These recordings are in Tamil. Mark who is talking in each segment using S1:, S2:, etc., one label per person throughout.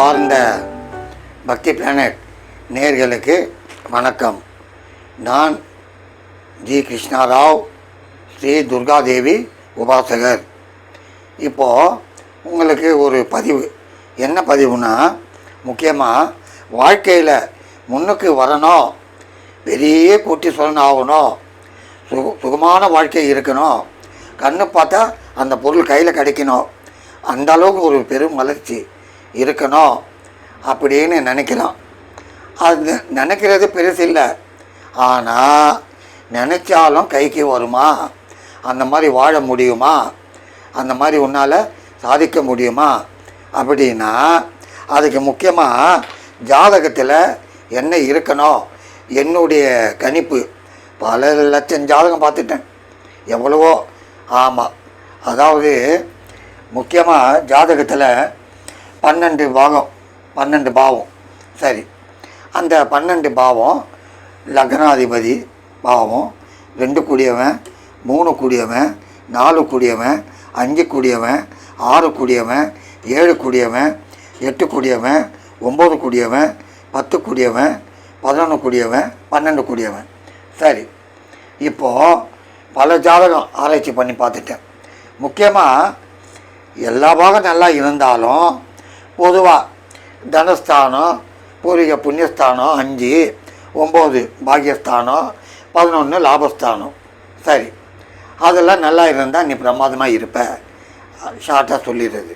S1: அன்பார்ந்த பக்தி பிளானட் நேர்களுக்கு வணக்கம். நான் ஜி கிருஷ்ணாராவ் ஸ்ரீ துர்காதேவி உபாசகர். இப்போது உங்களுக்கு ஒரு பதிவு. என்ன பதிவுனா முக்கியமாக வாழ்க்கையில் முன்னுக்கு வரணும் பெரிய கோட்டீஸ்வரன் ஆகணும். சுக சுகமான வாழ்க்கை இருக்கணும். கண்ணு பார்த்தா அந்த பொருள் கையில் கிடைக்கணும். அந்த அளவுக்கு ஒரு பெரும் வளர்ச்சி. இருக்கணும் அப்படின்னு நினைக்கலாம். அது நினைக்கிறது பெருசு இல்லை. ஆனால் நினச்சாலும் கைக்கு வருமா? அந்த மாதிரி வாழ முடியுமா? அந்த மாதிரி உன்னால் சாதிக்க முடியுமா? அப்படின்னா அதுக்கு முக்கியமாக ஜாதகத்தில் என்ன இருக்கணும்? என்னுடைய கணிப்பு. பல லட்சம் ஜாதகம் பார்த்துட்டேன். எவ்வளவோ? ஆமாம் அதாவது முக்கியமாக ஜாதகத்தில் பன்னெண்டு பாகம் பன்னெண்டு பாவம். சரி. அந்த பன்னெண்டு பாவம் லக்னாதிபதி பாவம் ரெண்டு கூடியவன் மூணு கூடியவன் நாலு கூடியவன் அஞ்சு கூடியவன் ஆறு கூடியவன் ஏழு கூடியவன் எட்டு கூடியவன் ஒம்பது கூடியவன் பத்து கூடியவன் பதினொன்று கூடியவன் பன்னெண்டு கூடியவன். சரி. இப்போது பல ஜாதகம் ஆராய்ச்சி பண்ணி பார்த்துட்டேன். முக்கியமாக எல்லா பாகம் நல்லா இருந்தாலும் பொதுவாக தனஸ்தானம் பூர்வீக புண்ணியஸ்தானம் அஞ்சு. ஒம்பது பாக்கியஸ்தானம். பதினொன்று லாபஸ்தானம். சரி. அதெல்லாம் நல்லா இருந்தால் நீ பிரமாதமாக இருப்ப. ஷார்ட்டாக சொல்லிடுறது.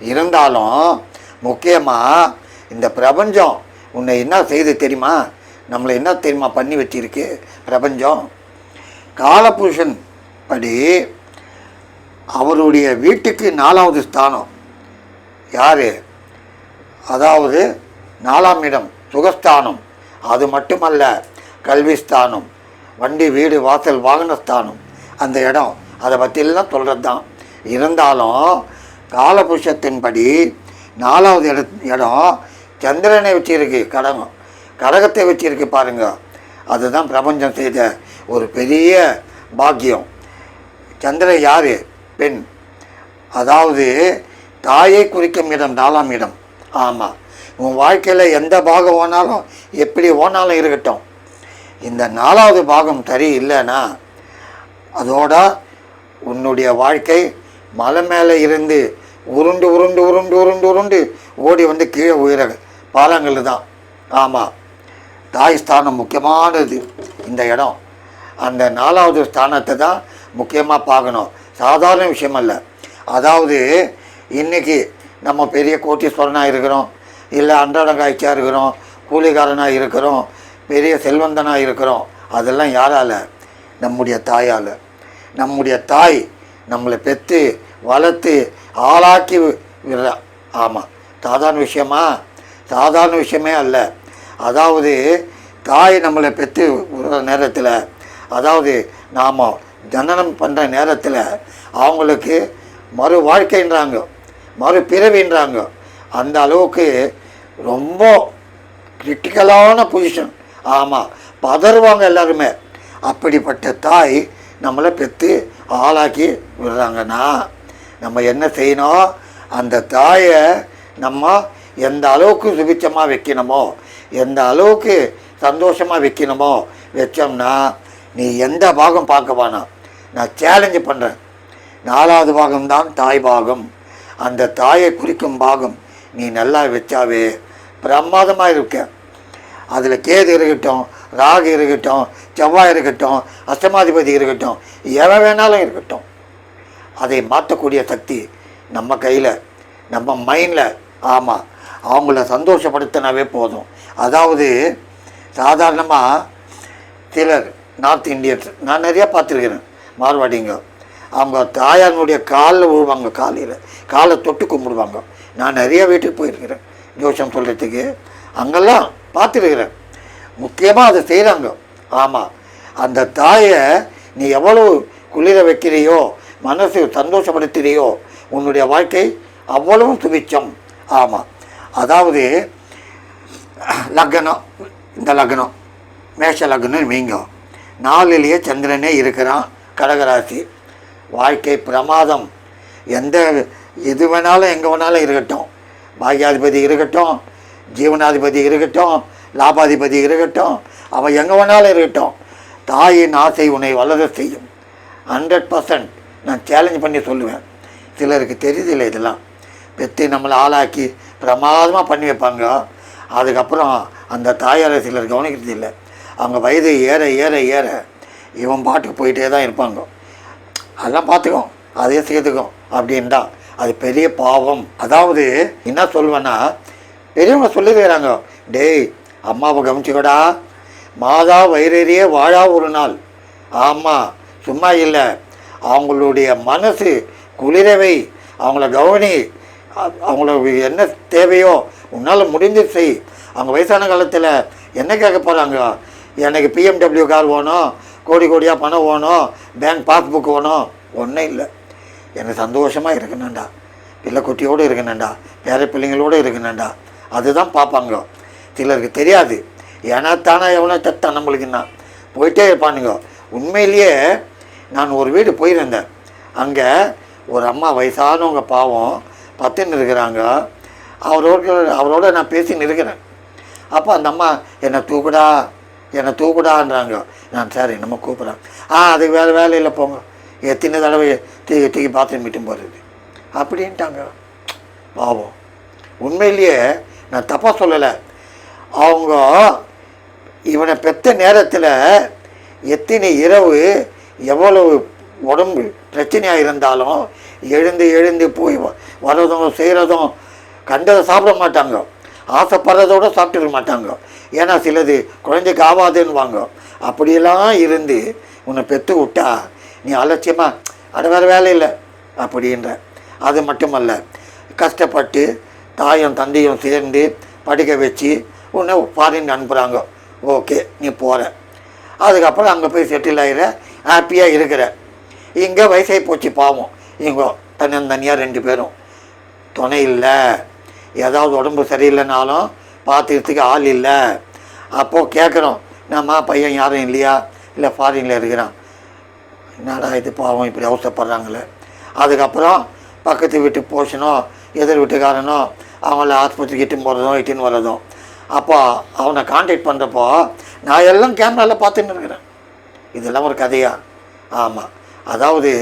S1: இருந்தாலும் முக்கியமாக இந்த பிரபஞ்சம் உன்னை என்ன செய்து தெரியுமா? நம்மளை என்ன தெரியுமா பண்ணி வச்சிருக்கு பிரபஞ்சம்? காலபுருஷன் படி அவருடைய வீட்டுக்கு நாலாவது ஸ்தானம். யார்? அதாவது நாலாம் இடம் சுகஸ்தானம். அது மட்டுமல்ல கல்விஸ்தானம் வண்டி வீடு வாசல் வாகனஸ்தானம். அந்த இடம். அதை பற்றிலாம் சொல்கிறது தான் இருந்தாலும் காலபுருஷத்தின்படி நாலாவது இட இடம் சந்திரனை வச்சிருக்கு கடகம். கடகத்தை வச்சிருக்கு பாருங்கள் அதுதான் பிரபஞ்சம் செய்த ஒரு பெரிய பாக்கியம். சந்திரன் யார்? பெண். அதாவது தாயை குறிக்கும் இடம் நாலாம் இடம். ஆமாம் உன் வாழ்க்கையில் எந்த பாகம் ஓனாலும் எப்படி ஓனாலும் இருக்கட்டும். இந்த நாலாவது பாகம் சரி இல்லைன்னா அதோட உன்னுடைய வாழ்க்கை மலை மேலே இருந்து உருண்டு உருண்டு உருண்டு உருண்டு உருண்டு ஓடி வந்து கீழே உயிர பாலங்கள் தான். ஆமாம் தாய் ஸ்தானம் முக்கியமானது இந்த இடம். அந்த நாலாவது ஸ்தானத்தை தான் முக்கியமாக பார்க்கணும். சாதாரண விஷயம் அல்ல. அதாவது இன்றைக்கி நம்ம பெரிய கோட்டீஸ்வரனாக இருக்கிறோம். இல்லை அன்றாடங்காய்ச்சியாக இருக்கிறோம். கூலிக்காரனாக இருக்கிறோம். பெரிய செல்வந்தனாக இருக்கிறோம். அதெல்லாம் யாரால்? நம்முடைய தாயால். நம்முடைய தாய் நம்மளை பெற்று வளர்த்து ஆளாக்கி விடுறா. ஆமாம் சாதாரண விஷயமா? சாதாரண விஷயமே அல்ல. அதாவது தாய் நம்மளை பெற்று விடுற நேரத்தில் அதாவது நாம் ஜனனம் பண்ணுற நேரத்தில் அவங்களுக்கு மறு வாழ்க்கைன்றாங்க. மறு பிறவின்றாங்க அந்த அளவுக்கு ரொம்ப கிரிட்டிக்கலான பொசிஷன் ஆமாம் பதறுவாங்க எல்லாருமே. அப்படிப்பட்ட தாய் நம்மளை பெற்று ஆளாக்கி விடுறாங்கன்னா நம்ம என்ன செய்யணும்? அந்த தாயை நம்ம எந்த அளவுக்கு சுபிச்சமாக வைக்கணுமோ எந்த அளவுக்கு சந்தோஷமாக வைக்கணுமோ வச்சோம்னா நீ எந்த பாகம் பார்க்க வேணாம். நான் சேலஞ்சு பண்ணுறேன் நாலாவது பாகம்தான் தாய் பாகம். அந்த தாயை குறிக்கும் பாகம் நீ நல்லா வச்சாவே. பிரமாதமாக இருக்க. அதில் கேது இருக்கட்டும் ராகு இருக்கட்டும் செவ்வாய் இருக்கட்டும் அஷ்டமாதிபதி இருக்கட்டும் எவன் வேணாலும் இருக்கட்டும். அதை மாற்றக்கூடிய சக்தி நம்ம கையில் நம்ம மைண்டில் ஆமாம் அவங்கள சந்தோஷப்படுத்தினாவே போதும். அதாவது சாதாரணமாக சிலர் நார்த் இந்தியன்ஸ் நான் நிறையா பார்த்துருக்கிறேன். மார்வாடிங்க. அவங்க தாயாருடைய காலில் விழுவாங்க காலையில். காலை தொட்டு கும்பிடுவாங்க. நான் நிறைய வீட்டுக்கு போயிருக்கிறேன். ஜோஷம் சொல்கிறதுக்கு அங்கெல்லாம் பார்த்துருக்கிறேன். முக்கியமாக அதை செய்கிறாங்க ஆமாம் அந்த தாயை நீ எவ்வளோ குளிர வைக்கிறியோ மனசு சந்தோஷப்படுத்துகிறியோ உன்னுடைய வாழ்க்கை அவ்வளவு சுபிச்சம் ஆமாம் அதாவது லக்னம். இந்த லக்னம். மேஷ லக்னம் நீங்கள் நாலுலேயே சந்திரனே இருக்கிறான். கடகராசி. வாழ்க்கை பிரமாதம். எந்த எது வேணாலும் எங்கே வேணாலும் இருக்கட்டும். பாக்யாதிபதி இருக்கட்டும் ஜீவனாதிபதி இருக்கட்டும் லாபாதிபதி இருக்கட்டும் அவன் எங்கே வேணாலும் இருக்கட்டும். தாயின் ஆசை உன்னை வளர செய்யும். ஹண்ட்ரட் பர்சன்ட் நான் சேலஞ்ச் பண்ணி சொல்லுவேன். சிலருக்கு தெரியுதில்லை இதெல்லாம். பெற்று நம்மளை ஆளாக்கி பிரமாதமாக பண்ணி வைப்பாங்க. அதுக்கப்புறம் அந்த தாயாரை சிலர் கவனிக்கிறது இல்லை அவங்க வயது ஏற ஏற ஏற இவன் பாட்டுக்கு போயிட்டே தான் இருப்பாங்க. அதெல்லாம் பார்த்துக்கும் அதே சேர்த்துக்கும் அப்படின்டா அது பெரிய பாவம். அதாவது என்ன சொல்வேன்னா பெரியவங்க சொல்லிருக்கிறாங்க டேய் அம்மாவை கவனிச்சுக்கடா. மாதா வயிறறியே வாழா ஒரு நாள். ஆமாம் சும்மா இல்லை. அவங்களுடைய மனசு குளிரவை அவங்கள கவனி அவங்களுக்கு என்ன தேவையோ உன்னால் முடிஞ்சு செய். அவங்க வயசான காலத்தில் என்ன கேட்க போகிறாங்க எனக்கு பிஎம்டபிள்யூ கார் வேணும். கோடி கோடியாக பணம் வேணும். பேங்க் பாஸ்புக் வேணும். ஒன்றும் இல்லை. எனக்கு சந்தோஷமாக இருக்கணும்டா. பிள்ளை குட்டியோடு இருக்கணும்டா. பேர பிள்ளைங்களோடு இருக்கணும்டா. அதுதான் பார்ப்பாங்க சிலருக்கு தெரியாது. ஏன்னா தானே எவனோ தத்தான் நம்மளுக்குன்னா. போயிட்டே இருப்பானுங்க. உண்மையிலேயே நான் ஒரு வீடு போயிருந்தேன். அங்கே ஒரு அம்மா வயசானவங்க பாவம் பத்துன்னு இருக்கிறாங்க. அவரோட அவரோட நான் பேசின்னு இருக்கிறேன். அப்போ அந்த அம்மா என்னை தூக்குடா. என்னை தூக்குடான்றாங்க. நான் சரி நம்ம கூப்பிட்றேன். ஆ அதுக்கு வேறு வேலையில் போங்க. எத்தனை தடவை தூக்கி தூக்கி பாத்ரூம் மீட்டும் போகிறது அப்படின்ட்டாங்க. பாவம். உண்மையிலேயே நான் தப்பாக சொல்லலை. அவங்க இவனை பெற்ற நேரத்தில் எத்தனை இரவு எவ்வளவு உடம்பு பிரச்சனையாக இருந்தாலும் எழுந்து எழுந்து போய் வர்றதும் செய்கிறதும் கண்டதை சாப்பிட மாட்டாங்க. ஆசைப்படுறதோட சாப்பிட்டுக்க மாட்டாங்க. ஏன்னா சிலது குழந்தைக்கு ஆகாதுன்னுவாங்க அப்படியெல்லாம் இருந்து உன்னை பெற்று விட்டா நீ அலட்சியமாக அட வேறு வேலை இல்லை அப்படின்ற. அது மட்டுமல்ல கஷ்டப்பட்டு தாயும் தந்தையும் சேர்ந்து படிக்க வச்சு உன்னை ஃபாரின் அனுப்புகிறாங்க ஓகே நீ போகிற அதுக்கப்புறம் அங்கே போய் செட்டில் ஆகிற ஹாப்பியாக இருக்கிற. இங்கே வயசாகி போச்சு பாவம். இங்கே தன்னந்தனியாக ரெண்டு பேரும். துணை இல்லை. ஏதாவது உடம்பு சரியில்லைனாலும் பார்த்துக்கிறதுக்கு ஆள் இல்லை. அப்போது கேட்குறோம் நம்ம பையன் யாரும் இல்லையா? இல்லை ஃபாரினில் இருக்கிறான். என்னடா இது பாவம் இப்படி அவசரப்படுறாங்களே. அதுக்கப்புறம் பக்கத்து வீட்டு போஷனோ எதிர் வீட்டுக்காரனோ அவங்கள ஆஸ்பத்திரிக்கு இட்டுன்னு போகிறதும் இட்டுன்னு வர்றதும். அப்போ அவனை காண்டாக்ட் பண்ணுறப்போ நான் எல்லாம் கேமராவில் பார்த்துன்னு இருக்கிறேன். இதெல்லாம் ஒரு கதையா? ஆமாம் அதாவது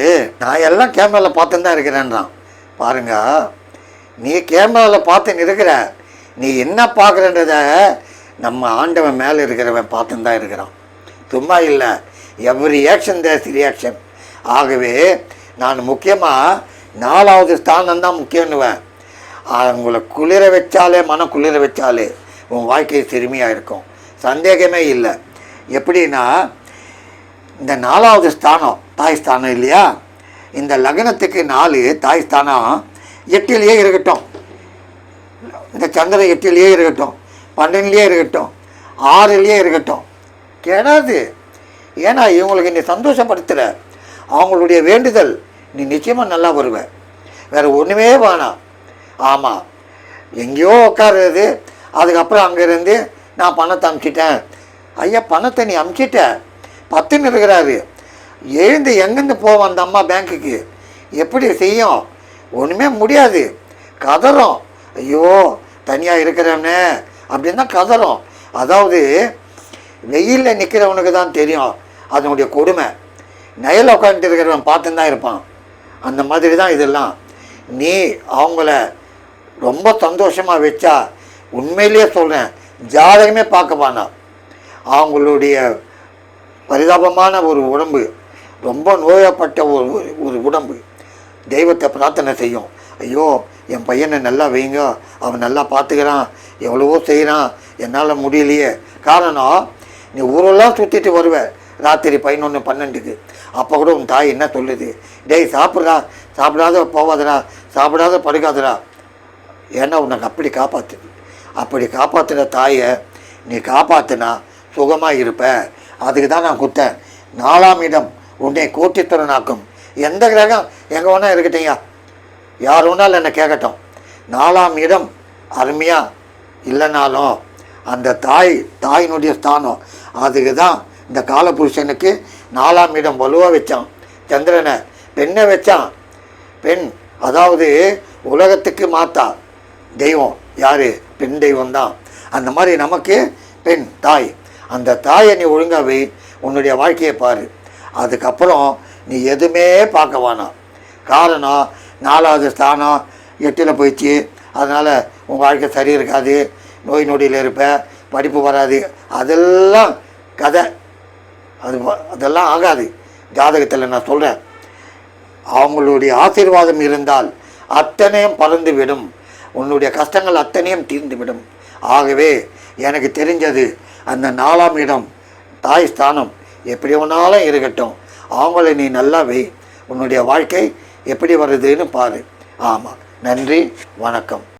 S1: நான் எல்லாம் கேமராவில் பார்த்துன்னு தான் இருக்கிறேன்றான். பாருங்க நீ கேமராவில் பார்த்துன்னு இருக்கிற நீ என்ன பார்க்குறன்றத நம்ம ஆண்டவன் மேலே இருக்கிறவன் பார்த்துன்னு தான் இருக்கிறான். சும்மா இல்லை. எவ்ரி ஆக்ஷன் தேஸ் ரியாக்ஷன் ஆகவே நான் முக்கியமாக நாலாவது ஸ்தானம் தான் முக்கியம்னுவேன் அவங்கள குளிர வச்சாலே மனம் குளிர வச்சாலே உன் வாழ்க்கை செருமையாக இருக்கும். சந்தேகமே இல்லை. எப்படின்னா இந்த நாலாவது ஸ்தானம் தாய் ஸ்தானம் இல்லையா? இந்த லக்னத்துக்கு நாலு தாய் ஸ்தானம் எட்டிலேயே இருக்கட்டும். இந்த சந்திரன் எட்டிலேயே இருக்கட்டும். பன்னெண்டுலேயே இருக்கட்டும். ஆறுலேயே இருக்கட்டும். கெடாது. ஏன்னா இவங்களுக்கு நீ சந்தோஷப்படுத்துகிற அவங்களுடைய வேண்டுதல் நீ நிச்சயமாக நல்லா வருவ. வேறு ஒன்றுமே வேணாம். ஆமாம் எங்கேயோ உட்காருறது அதுக்கப்புறம் அங்கேருந்து நான் பணத்தை அமுச்சிட்டேன். ஐயா பணத்தை நீ அமுச்சிட்ட. பத்துன்னு இருக்கிறாரு. எழுந்து எங்கேருந்து போவோம் அந்த அம்மா பேங்க்குக்கு எப்படி செய்யும்? ஒன்றுமே முடியாது. கதறோம். ஐயோ தனியாக இருக்கிறவனே அப்படின்னு தான் கதறும். அதாவது வெயிலில் நிற்கிறவனுக்கு தான் தெரியும். அதனுடைய கொடுமை. நயல் உட்காந்துட்டு இருக்கிறவன் பார்த்துன்னு தான் இருப்பான். அந்த மாதிரி தான் இதெல்லாம். நீ அவங்கள ரொம்ப சந்தோஷமாக வச்சா உண்மையிலேயே சொல்கிறேன் ஜாதகமே பார்க்க வேணாம். அவங்களுடைய பரிதாபமான ஒரு உடம்பு ரொம்ப நோயப்பட்ட ஒரு- ஒரு உடம்பு. தெய்வத்தை பிரார்த்தனை செய்யும். ஐயோ என் பையனை நல்லா வைங்க. அவன் நல்லா பார்த்துக்கிறான். எவ்வளவோ செய்கிறான். என்னால் முடியலையே. காரணம் நீ ஊரெல்லாம் சுற்றிட்டு வருவ. ராத்திரி பதினொன்று பன்னெண்டுக்கு. அப்போ கூட உன் தாய் என்ன சொல்லுது? டேய் சாப்பிட்றா. சாப்பிடாத போவாதடா. சாப்பிடாத படுக்காதடா. ஏன்னா உனக்கு அப்படி காப்பாற்றுது அப்படி காப்பாற்றுன தாயை நீ காப்பாற்றினா சுகமாக இருப்ப. அதுக்கு தான் நான் கொடுத்தேன் நாலாம் இடம் உன்னை கோட்டித்திறனாக்கும் எந்த கிரகம்? எங்கே வேணால் இருக்கட்டையா யார் வேணாலும் என்னை கேட்கட்டும். நாலாம் இடம் அருமையாக இல்லைனாலும் அந்த தாய் தாயினுடைய ஸ்தானம். அதுக்கு தான் இந்த காலபுருஷனுக்கு நாலாம் இடம் வலுவாக வச்சான். சந்திரனை பெண்ணை வச்சான். பெண் அதாவது உலகத்துக்கு மாத்தா. தெய்வம் யார்? பெண் தெய்வம் தான் அந்த மாதிரி நமக்கு பெண் தாய். அந்த தாயை நீ ஒழுங்கா வை. உன்னுடைய வாழ்க்கையை பாரு. அதுக்கப்புறம் நீ எதுவுமே பார்க்க வேணாம். காரணம் நாலாவது ஸ்தானம் எட்டில் போயிடுச்சு. அதனால் உன் வாழ்க்கை சரி இருக்காது. நோய் நொடியில் இருப்ப படிப்பு வராது. அதெல்லாம் கதை. அது அதெல்லாம் ஆகாது. ஜாதகத்தில் நான் சொல்கிறேன் அவங்களுடைய ஆசீர்வாதம் இருந்தால் அத்தனையும் பறந்து விடும் உன்னுடைய கஷ்டங்கள் அத்தனையும் தீர்ந்து விடும் ஆகவே எனக்கு தெரிஞ்சது அந்த நாலாம் இடம் தாய் ஸ்தானம் எப்படி ஒன்றாலும் இருக்கட்டும். அவங்கள நீ நல்லா வை. உன்னுடைய வாழ்க்கை எப்படி வருதுன்னு பாரு. ஆமாம் நன்றி. வணக்கம்.